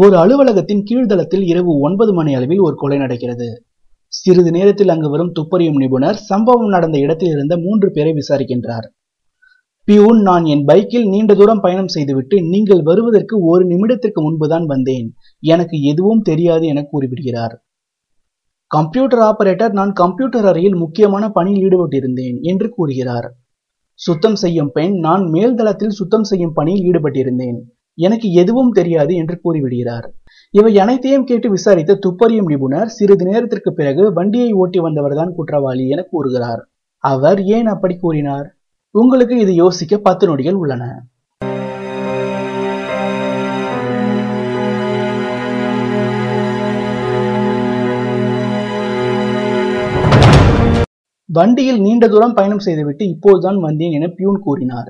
ஒரு அலுவலகத்தின் கீழ்தளத்தில் இரவு ஒன்பது மணி அளவில் ஒரு கொலை நடக்கிறது. சிறிது நேரத்தில் அங்கு வரும் துப்பறியும் நிபுணர் சம்பவம் நடந்த இடத்தில் இருந்த மூன்று பேரை விசாரிக்கின்றார். பியூன் நான் என் பைக்கில் நீண்ட தூரம் பயணம் செய்துவிட்டு நீங்கள் வருவதற்கு ஒரு நிமிடத்திற்கு முன்புதான் வந்தேன். எனக்கு எதுவும் தெரியாது என கூறிவிடுகிறார். கம்ப்யூட்டர் ஆபரேட்டர் நான் கம்ப்யூட்டர் அறையில் முக்கியமான பணியில் ஈடுபட்டிருந்தேன் என்று கூறுகிறார். சுத்தம் செய்யும் பெண் நான் மேல்தளத்தில் சுத்தம் செய்யும் பணியில் ஈடுபட்டிருந்தேன். எனக்கு எதுவும் தெரியாது என்று கூறிவிடுகிறார். இவை அனைத்தையும் கேட்டு விசாரித்த துப்பறியும் நிபுணர் சிறிது நேரத்திற்கு பிறகு வண்டியை ஓட்டி வந்தவர்தான் குற்றவாளி என கூறுகிறார். அவர் ஏன் அப்படி கூறினார்? உங்களுக்கு இது யோசிக்க பத்து நொடிகள் உள்ளன. வண்டியில் நீண்ட தூரம் பயணம் செய்துவிட்டு இப்போதுதான் வந்தேன் என பியூன் கூறினார்.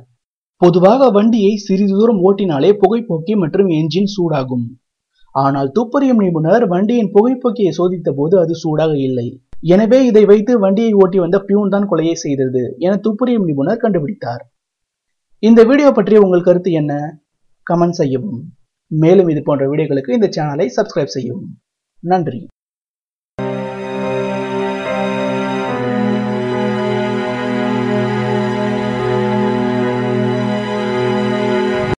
பொதுவாக வண்டியை சிறிது தூரம் ஓட்டினாலே புகைப்போக்கி மற்றும் என்ஜின் சூடாகும். ஆனால் துப்பறியும் நிபுணர் வண்டியின் புகைப்போக்கியை சோதித்த போது அது சூடாக இல்லை. எனவே இதை வைத்து வண்டியை ஓட்டி வந்த பியூன் தான் கொலையை செய்தது என துப்பறியும் நிபுணர் கண்டுபிடித்தார். இந்த வீடியோ பற்றிய உங்கள் கருத்து என்ன? கமெண்ட் செய்யவும். மேலும் இது போன்ற வீடியோக்களுக்கு இந்த சேனலை சப்ஸ்கிரைப் செய்யவும். நன்றி.